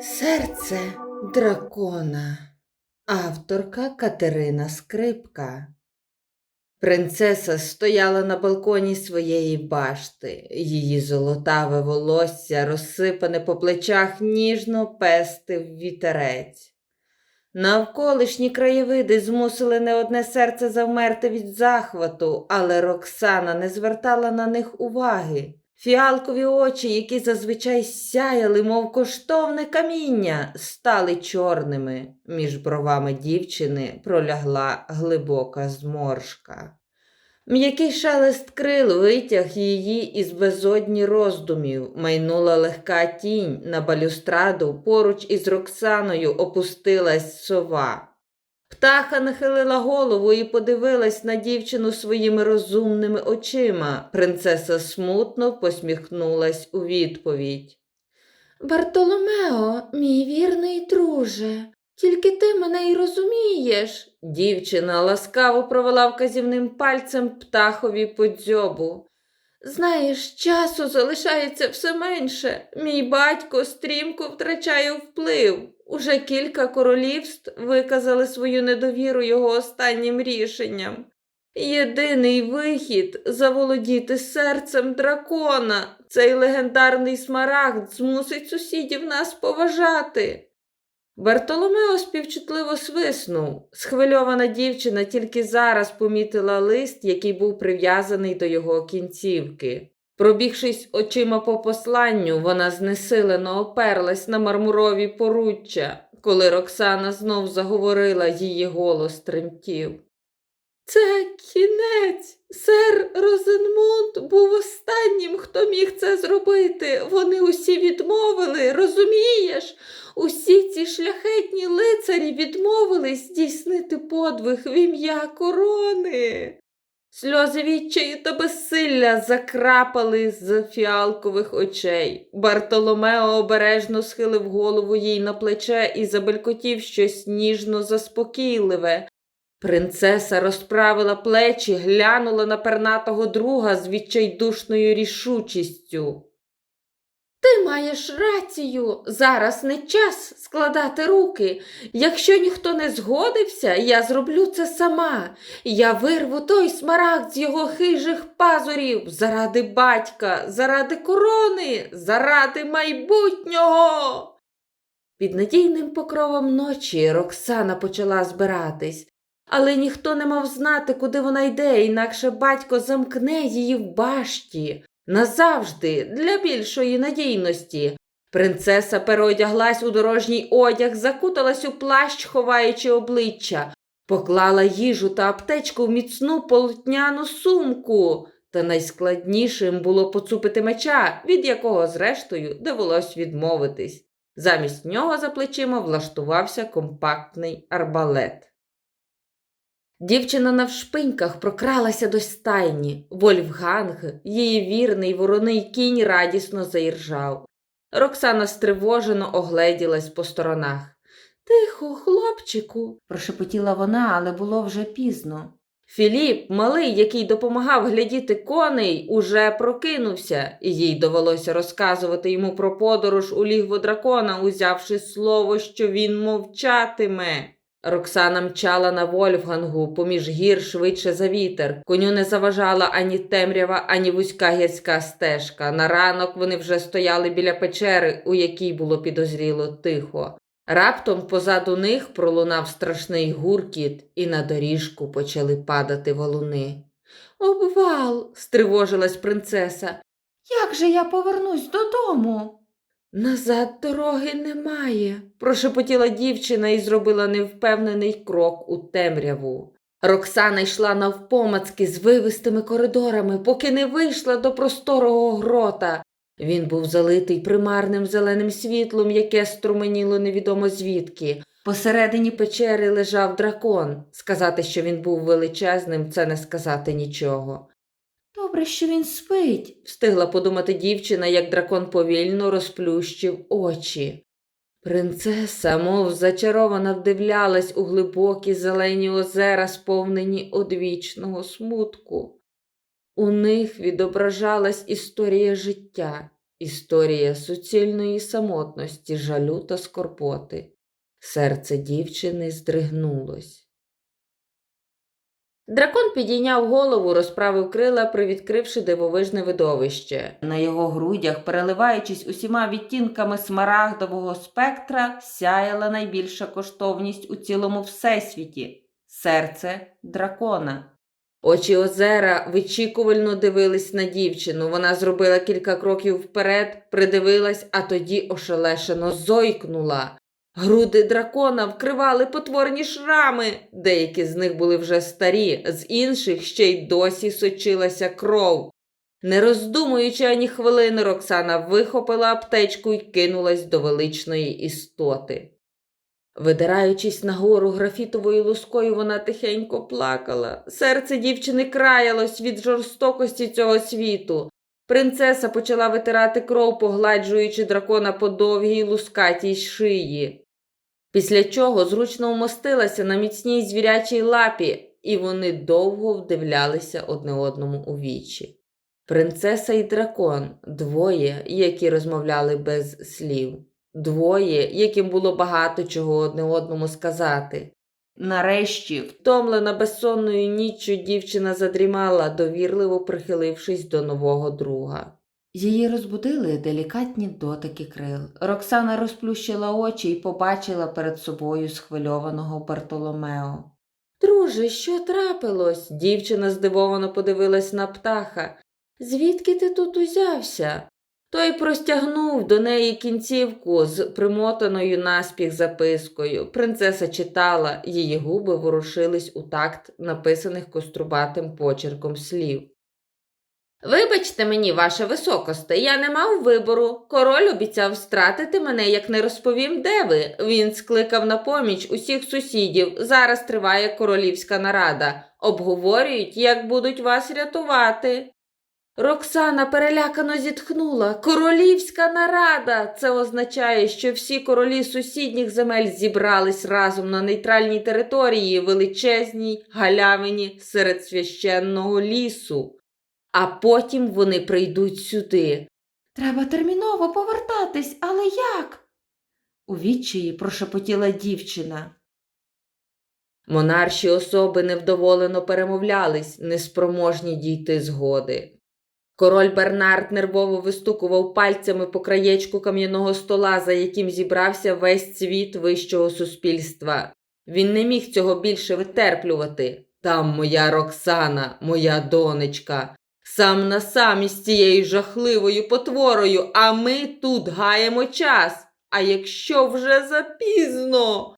Серце дракона. Авторка Катерина Скрипка. Принцеса стояла на балконі своєї башти. Її золотаве волосся, розсипане по плечах, ніжно пестив вітерець. Навколишні краєвиди змусили не одне серце завмерти від захвату, але Роксана не звертала на них уваги. Фіалкові очі, які зазвичай сяяли, мов коштовне каміння, стали чорними. Між бровами дівчини пролягла глибока зморшка. М'який шелест крил витяг її із безодні роздумів, майнула легка тінь на балюстраду, поруч із Роксаною опустилась сова. Птаха нахилила голову і подивилась на дівчину своїми розумними очима. Принцеса смутно посміхнулась у відповідь. Бартоломео, мій вірний друже, тільки ти мене й розумієш. Дівчина ласкаво провела вказівним пальцем птахові по дзьобу. Знаєш, часу залишається все менше. Мій батько стрімко втрачає вплив. Уже кілька королівств виказали свою недовіру його останнім рішенням. Єдиний вихід заволодіти серцем дракона. Цей легендарний смарагд змусить сусідів нас поважати. Бартоломео співчутливо свиснув. Схвильована дівчина тільки зараз помітила лист, який був прив'язаний до його кінцівки. Пробігшись очима по посланню, вона знесилено оперлась на мармурові поруччя. Коли Роксана знов заговорила, її голос тремтів. Це кінець. Сер Розенмунд був останнім, хто міг це зробити. Вони усі відмовили, розумієш? Усі ці шляхетні лицарі відмовились здійснити подвиг в ім'я корони. Сльози відчаю та безсилля закрапали з фіалкових очей. Бартоломео обережно схилив голову їй на плече і забелькотів щось ніжно заспокійливе. Принцеса розправила плечі, глянула на пернатого друга з відчайдушною рішучістю. Ти маєш рацію, зараз не час складати руки. Якщо ніхто не згодився, я зроблю це сама. Я вирву той смарагд з його хижих пазурів заради батька, заради корони, заради майбутнього. Під надійним покровом ночі Роксана почала збиратись. Але ніхто не мав знати, куди вона йде, інакше батько замкне її в башті. Назавжди, для більшої надійності. Принцеса переодяглась у дорожній одяг, закуталась у плащ, ховаючи обличчя, поклала їжу та аптечку в міцну полотняну сумку. Та найскладнішим було поцупити меча, від якого, зрештою, довелось відмовитись. Замість нього за плечима влаштувався компактний арбалет. Дівчина навшпиньках прокралася до стайні. Вольфганг, її вірний вороний кінь радісно заіржав. Роксана стривожено огледілась по сторонах. Тихо, хлопчику, прошепотіла вона, але було вже пізно. Філіп, малий, який допомагав глядіти коней, уже прокинувся, і їй довелося розказувати йому про подорож у лігво дракона, узявши слово, що він мовчатиме. Роксана мчала на Вольфгангу поміж гір швидше за вітер. Коню не заважала ані темрява, ані вузька гірська стежка. На ранок вони вже стояли біля печери, у якій було підозріло тихо. Раптом позаду них пролунав страшний гуркіт, і на доріжку почали падати валуни. Обвал, стривожилась принцеса. Як же я повернусь додому? Назад дороги немає, прошепотіла дівчина і зробила невпевнений крок у темряву. Роксана йшла навпомацки з вивистими коридорами, поки не вийшла до просторого грота. Він був залитий примарним зеленим світлом, яке струменіло невідомо звідки. Посередині печери лежав дракон. Сказати, що він був величезним, це не сказати нічого. Добре, що він спить, встигла подумати дівчина, як дракон повільно розплющив очі. Принцеса, мов зачарована, вдивлялась у глибокі зелені озера, сповнені одвічного смутку. У них відображалась історія життя, Історія суцільної самотності, жалю та скорботи. Серце дівчини здригнулось. Дракон підійняв голову, розправив крила, привідкривши дивовижне видовище. На його грудях, переливаючись усіма відтінками смарагдового спектра, сяяла найбільша коштовність у цілому всесвіті серце дракона. Очі озера вичікувально дивились на дівчину. Вона зробила кілька кроків вперед, придивилась, а тоді ошелешено зойкнула. Груди дракона вкривали потворні шрами, деякі з них були вже старі, з інших ще й досі сочилася кров. Не роздумуючи ані хвилини, Роксана вихопила аптечку і кинулась до величної істоти. Видираючись нагору графітовою лускою, вона тихенько плакала. Серце дівчини краялось від жорстокості цього світу. Принцеса почала витирати кров, погладжуючи дракона по довгій лускатій шиї. Після чого зручно вмостилася на міцній звірячій лапі, і вони довго вдивлялися одне одному у вічі. Принцеса і дракон двоє, які розмовляли без слів, двоє, яким було багато чого одне одному сказати. Нарешті, втомлена безсонною ніччю, дівчина задрімала, довірливо прихилившись до нового друга. Її розбудили делікатні дотики крил. Роксана розплющила очі і побачила перед собою схвильованого Бартоломео. Друже, що трапилось? Дівчина здивовано подивилась на птаха. Звідки ти тут узявся? Той простягнув до неї кінцівку з примотаною наспіх запискою. Принцеса читала, її губи ворушились у такт написаних кострубатим почерком слів. Вибачте мені, ваше високосте, я не мав вибору. Король обіцяв стратити мене, як не розповім, де ви. Він скликав на поміч усіх сусідів. Зараз триває королівська нарада. Обговорюють, як будуть вас рятувати. Роксана перелякано зітхнула. Королівська нарада. Це означає, що всі королі сусідніх земель зібрались разом на нейтральній території, величезній галявині серед священного лісу. А потім вони прийдуть сюди. Треба терміново повертатись, але як? У відчаї прошепотіла дівчина. Монарші особи невдоволено перемовлялись, неспроможні дійти згоди. Король Бернард нервово вистукував пальцями по краєчку кам'яного стола, за яким зібрався весь світ вищого суспільства. Він не міг цього більше витерплювати. Там моя Роксана, моя донечка, сам на сам із цією жахливою потворою, а ми тут гаємо час. А якщо вже запізно?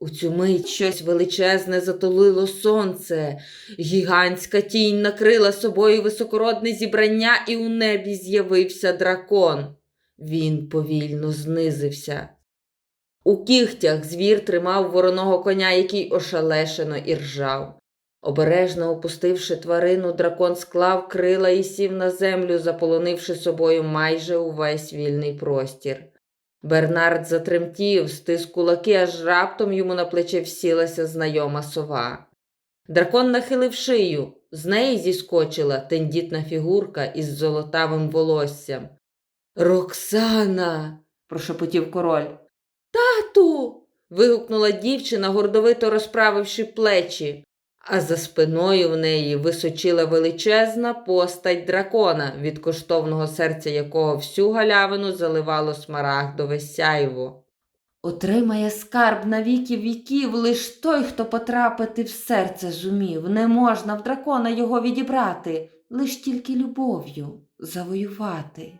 У цю мить щось величезне затулило сонце, гігантська тінь накрила собою високородне зібрання, і у небі з'явився дракон. Він повільно знизився. У кігтях звір тримав вороного коня, який ошалешено іржав. Обережно опустивши тварину, дракон склав крила і сів на землю, заполонивши собою майже увесь вільний простір. Бернард затремтів, стис кулаки, аж раптом йому на плече всілася знайома сова. Дракон нахилив шию, з неї зіскочила тендітна фігурка із золотавим волоссям. Роксана. прошепотів король. Тату. вигукнула дівчина, гордовито розправивши плечі, а за спиною в неї височила величезна постать дракона, від коштовного серця якого всю галявину заливало смарагдове сяйво. Отримає скарб на віки віків лиш той, хто потрапити в серце зумів. Не можна в дракона його відібрати, лиш тільки любов'ю завоювати.